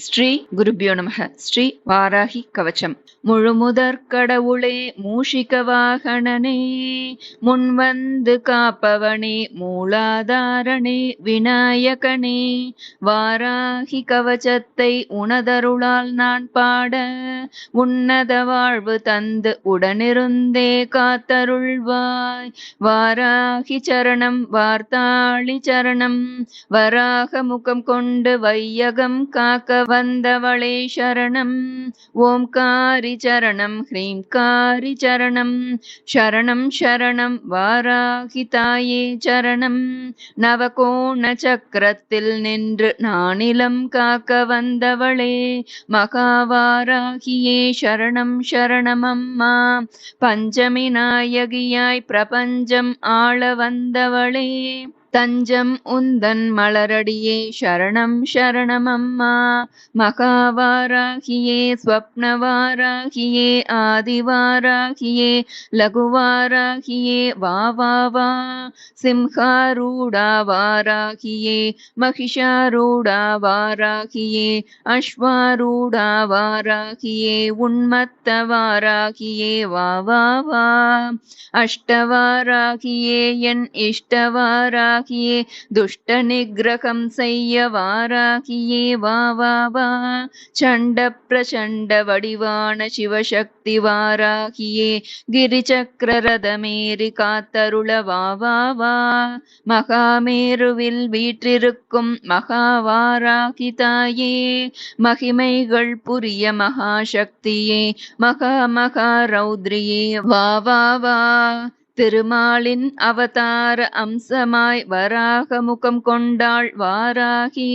ஸ்ரீ குருபியோ நமக. ஸ்ரீ வாராகி கவச்சம். முழுமுதற் கடவுளே மூஷிக வாகனனே. முன்வந்து காப்பவனே மூலாதாரணே விநாயகனே. வாராகி கவச்சத்தை உணதருளால் நான் பாட உன்னத வாழ்வு தந்து உடனிருந்தே காத்தருள்வாய். வாராகி சரணம் வார்த்தாளி சரணம். வராக முகம் கொண்டு வையகம் காக்க வந்தவளே சரணம். ஓம்காரி சரணம் ஹ்ரீங்காரி சரணம். சரணம் சரணம் வாராகிதாயே சரணம். நவகோண சக்கரத்தில் நின்று நானிலம் காக்க வந்தவளே மகாவாராகியே சரணம் சரணம் அம்மா பஞ்சமி நாயகியாய் பிரபஞ்சம் ஆள வந்தவளே. தஞ்சம் உந்தன் மலரடியே சரணம் சரணம் அம்மா மகாவாராகியே ஸ்வப்னவாராகியே ஆதிவாராகியே லகுவாராகியே வா வா வா. சிம்ஹாரூடா வாராகியே மகிஷாரூடா வாராகியே அஸ்வாரூடா வாராகியே உன்மத்த வாராகியே வா வா வா. அஷ்டவாராகியே என் இஷ்டவாராகியே வாராகியே துஷ்ட நிகிரகம் செய்ய வாராகியே வா வா வா சண்ட பிரசண்ட வடிவான சிவசக்தி வாராகியே கிரிச்சக்கர ரதமேறி காத்தருள வா வா வா மகாமேருவில் வீற்றிருக்கும் மகாவாராகி தாயே மகிமைகள் புரிய மகாசக்தியே மகா மகா ரௌத்ரியே வா வா வா திருமாலின் அவதார அம்சமாய் வராக முகம் கொண்டாள் வாராகி.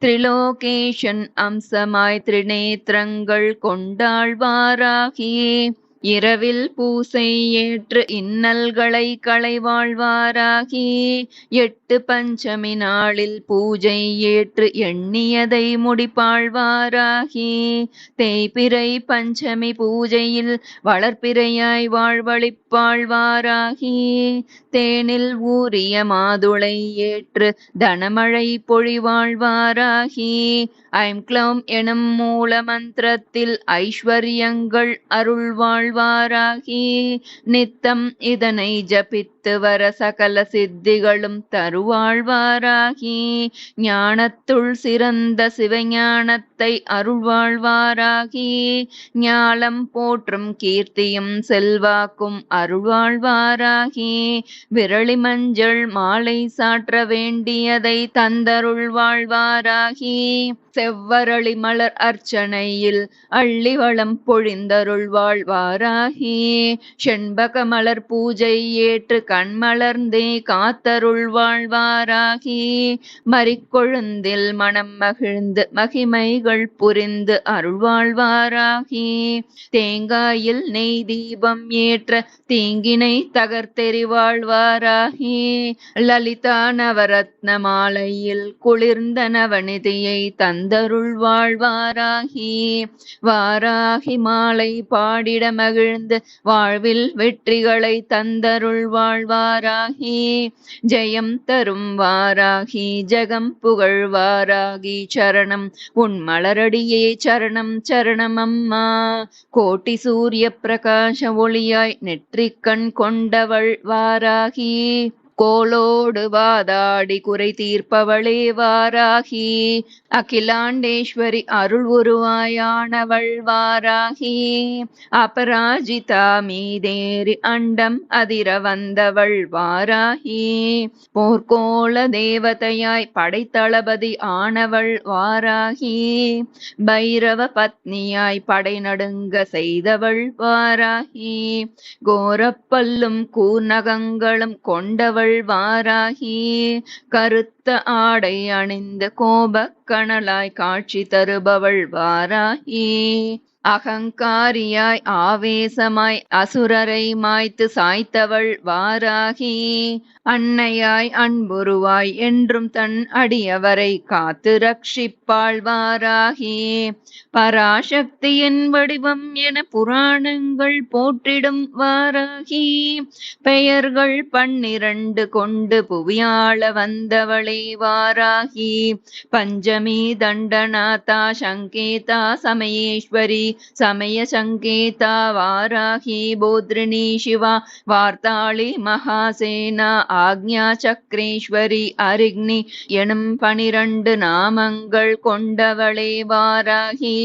திரிலோகேஷன் அம்சமாய் திரிநேத்திரங்கள் கொண்டாள் வாராகி. இரவில் பூசை ஏற்று இன்னல்களை களைவாழ்வாராகி எட்டு பஞ்சமி நாளில் பூஜை ஏற்று எண்ணியதை முடிப்பாழ்வாராகி தேய்பிறை பஞ்சமி பூஜையில் வளர்ப்பிறையாய் வாழ்வழிப்பாழ்வாராகி தேனில் ஊறிய மாதுளை ஏற்று தனமழை பொழிவாழ்வாராகி ஐம் க்ளம் எனும் மூல மந்திரத்தில் ஐஸ்வர்யங்கள் அருள்வாழ்வாராகி நித்தம் இதனை ஜபித்து வர சகல சித்திகளும் தருவாழ்வாராகி ஞானத்துள் சிறந்த சிவஞானத்தை அருள்வாழ்வாராகி ஞாலம் போற்றும் கீர்த்தியும் செல்வாக்கும் அருள்வாழ்வாராகி விரளி மஞ்சள் மாலை சாற்ற வேண்டியதை தந்தருள் வாழ்வாராகி செவ்வரளி மலர் அர்ச்சனையில் அள்ளி வளம் பொழிந்தருள்வாழ்வாராகி செண்பக மலர் பூஜை ஏற்று கண்மலர்ந்தே காத்தருள்வாழ்வாராகி மறிக்கொழுந்தில் மனம் மகிழ்ந்து மகிமைகள் புரிந்து அருள்வாழ்வாராகி தேங்காயில் நெய் தீபம் ஏற்ற தீங்கினை தகர்த்தெறிவாழ்வாராகி லலிதா நவரத்ன மாலையில் குளிர்ந்த நவநிதியை தந்தருள் வாழ்வாராகி. வாராகி மாலை பாடிட மகிழ்ந்து வாழ்வில் வெற்றிகளை தந்தருள் வாழ்வாராகி ஜெயம் தரும் வாராகி ஜகம் புகழ் வாராகி சரணம் உன் மலரடியே சரணம் சரணம் அம்மா. கோட்டி சூரிய பிரகாச ஒளியாய் நெற்றிக்கண் கொண்டவள் வாராகி. கோலோடு வாதாடி குறை தீர்ப்பவளே வாராகி. அகிலாண்டேஸ்வரி அருள் உருவாயானவள் வாராகி. அபராஜிதா மீதேறி அண்டம் அதிர வந்தவள் வாராகி. போர்க்கோள தேவதையாய் படைத்தளபதி ஆனவள் வாராகி. பைரவ பத்னியாய் படை நடுங்க செய்தவள் வாராகி. கோரப்பல்லும் கூர்நகங்களும் கொண்டவள் வாராகி கருத்த ஆடை அணிந்த கோபக்கணலாய் காட்சி தருபவள் வாராகி. அகங்காரியாய் ஆவேசமாய் அசுரரை மாய்த்து சாய்த்தவள் வாராகி. அன்னையாய் அன்புருவாய் என்றும் தன் அடியவரை காத்து ரட்சிப்பாள் வாராகி. பராசக்தியின் வடிவம் என புராணங்கள் போற்றிடும் வாராகி. பெயர்கள் பன்னிரண்டு கொண்டு புவியாள வந்தவளே வாராகி. பஞ்சமி தண்டநாதா சங்கேதா சமயேஸ்வரி சமய சங்கேதா வாராகி போத்ரிணி சிவா வார்த்தாளி மகாசேனா ஆக்ஞா சக்ரேஸ்வரி அரிக்னி எனும் பனிரண்டு நாமங்கள் கொண்டவளே வாராகி.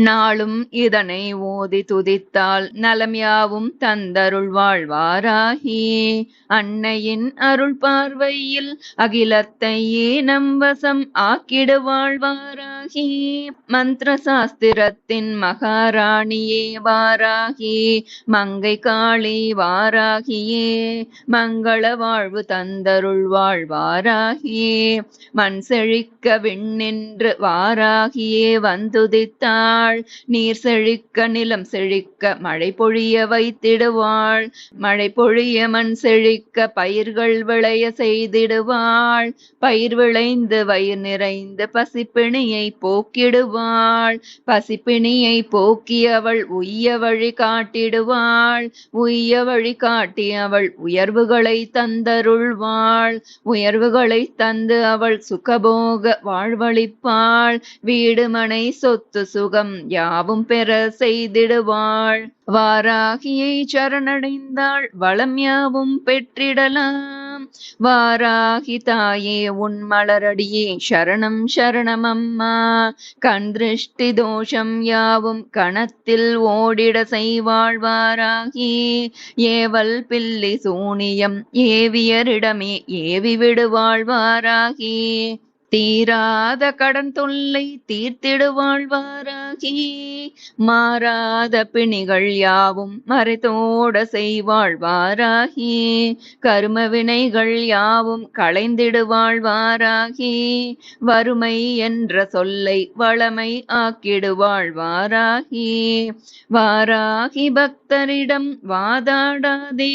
நாளும் இதனை ஓதி துதித்தால் நலம் யாவும் தந்தருள் வாழ்வாராகி. அன்னையின் அருள் பார்வையில் அகிலத்தையே நம் வசம் ஆக்கிடு வாழ்வாராகி. மந்திர சாஸ்திரத்தின் மகாராணியே வாராகி. மங்கை காளி வாராகியே. மங்கள வாழ்வு தந்தருள் வாழ்வாராகி. மண் செழிக்க விண்ணின்று வாராகியே. வந்துதித்தாள் நீர் செழிக்க நிலம் செழிக்க மழை பொழிய வைத்திடுவாள். மழை பொழிய மண் செழிக்க பயிர்கள் விளைய செய்திடுவாள். பயிர் விளைந்து வயிர் நிறைந்து பசிப்பிணியை போக்கிடுவாள். பசிப்பிணியை போக்கி அவள் உய்ய வழி காட்டிடுவாள். உய்ய வழி காட்டி அவள் உயர்வுகளை தந்தருள்வாள். உயர்வுகளை தந்து அவள் சுகபோக வாழ்வழிப்பாள் வீடுமனை சொத்து சுகம் யாவும் பெற செய்திடுவாள். வாராகியை சரணடைந்தாள் வளம் யாவும் பெற்றிடலாம். வாராகி தாயே உன் மலரடியே சரணம் சரணம் அம்மா. கண் திருஷ்டி தோஷம் யாவும் கணத்தில் ஓடிட செய்வாள் வாராகி. ஏவல் பில்லி சூனியம் ஏவியரிடமே ஏவி விடுவாள் வாராகி. தீராத கடன் தொல்லை தீர்த்திடுவாழ்வாராகி மாறாத பிணிகள் யாவும் மறைத்தோட செய்வாள் வாராகி கரும வினைகள் யாவும் களைந்திடுவாழ்வாராகி வறுமை என்ற சொல்லை வளமை ஆக்கிடுவாழ்வாராகி வாராகி வாராகி பக்தரிடம் வாதாடாதே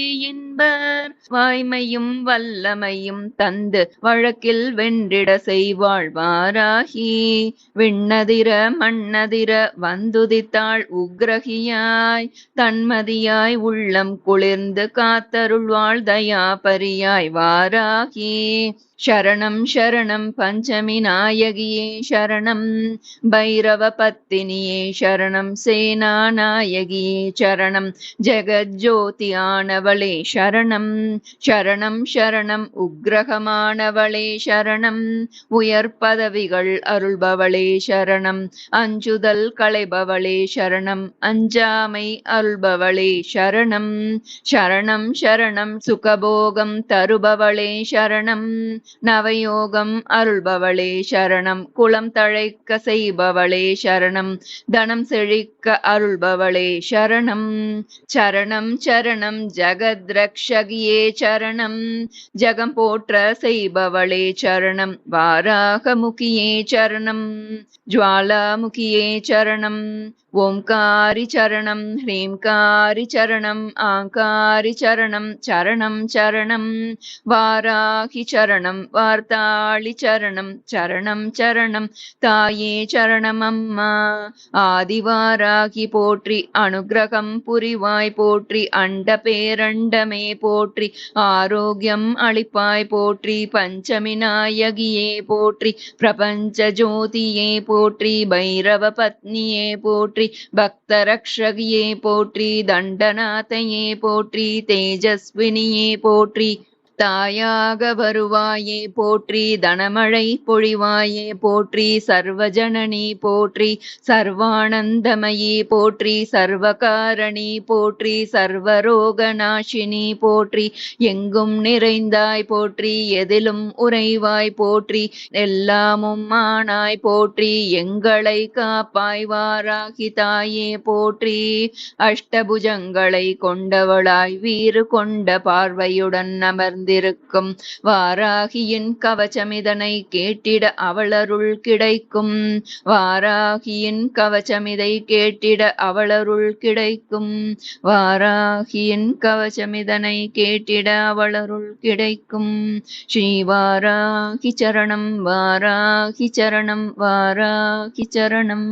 என்பர். வாய்மையும் வல்லமையும் தந்து வழக்கில் வென்றிட செய்வாள் வாராகி விண்ணதிர மண்ணதிர வந்துதித்தாள் உக்ரகியாய். தன்மதியாய் உள்ளம் குளிர்ந்து காத்தருள்வாள் தயாபரியாய் வாராகி. சரணம் சரணம் பஞ்சமி நாயகியே சரணம். பைரவ பத்தினியே சரணம் சேனா நாயகியே சரணம். ஜெகஜோதி ஆனவளே சரணம். சரணம் சரணம் உக்ரகமானவளே சரணம். உயர் பதவிகள் அருள்பவளே சரணம். அஞ்சுதல் களைபவளே சரணம். அஞ்சாமை அருள்பவளே சரணம். சரணம் சரணம் சுகபோகம் தருபவளே சரணம். நவயோகம் அருள்பவளே சரணம். குளம் தழைக்க செய்பவளே சரணம். தனம் செழிக்க அருள்பவளே சரணம். சரணம் சரணம் ஜகத்ரக்ஷகியே சரணம். ஜகம் போற்ற செய்பவளே சரணம். வாராகமுகியே சரணம். ஜுவாலாமுகியே சரணம். ஓம்காரி சரணம் ஹ்ரீம்காரி சரணம் ஆங்காரி சரணம் சரணம் சரணம் வாராகி சரணம் வார்த்தாளி சரணம் சரணம் சரணம் தாயே சரணம் அம்மா. ஆதிவாராகி போற்றி அனுகிரகம் புரிவாய் போற்றி அண்ட பேரண்டமே போற்றி ஆரோக்கியம் அளிப்பாய் போற்றி பஞ்சமி நாயகியே போற்றி பிரபஞ்ச ஜோதியே போற்றி பைரவ பத்னியே போற்றி பக்தரக்ஷகியே போற்றி. தண்டநாதையே போற்றி. தேஜஸ்வினியே போற்றி. தாயாக வருவாயே போற்றி தனமழை பொழிவாயே போற்றி சர்வஜனனி போற்றி சர்வானந்தமயி போற்றி சர்வகாரணி போற்றி சர்வரோகநாசினி போற்றி எங்கும் நிறைந்தாய் போற்றி எதிலும் உறைவாய் போற்றி எல்லாமும் ஆனாய் போற்றி எங்களை காப்பாய் வாராகி தாயே போற்றி அஷ்டபுஜங்களை கொண்டவளாய் வீறு கொண்ட பார்வையுடன் அமர்ந்த வந்திருக்கும். வாராகியின் கவச்சமிதனை கேட்டிட அவளருள் கிடைக்கும். வாராகியின் கவச்சமிதை கேட்டிட அவளருள் கிடைக்கும். வாராகியின் கவச்சமிதனை கேட்டிட அவளருள் கிடைக்கும். ஸ்ரீ வாராகி சரணம் வாராகி சரணம் வாராகி சரணம்.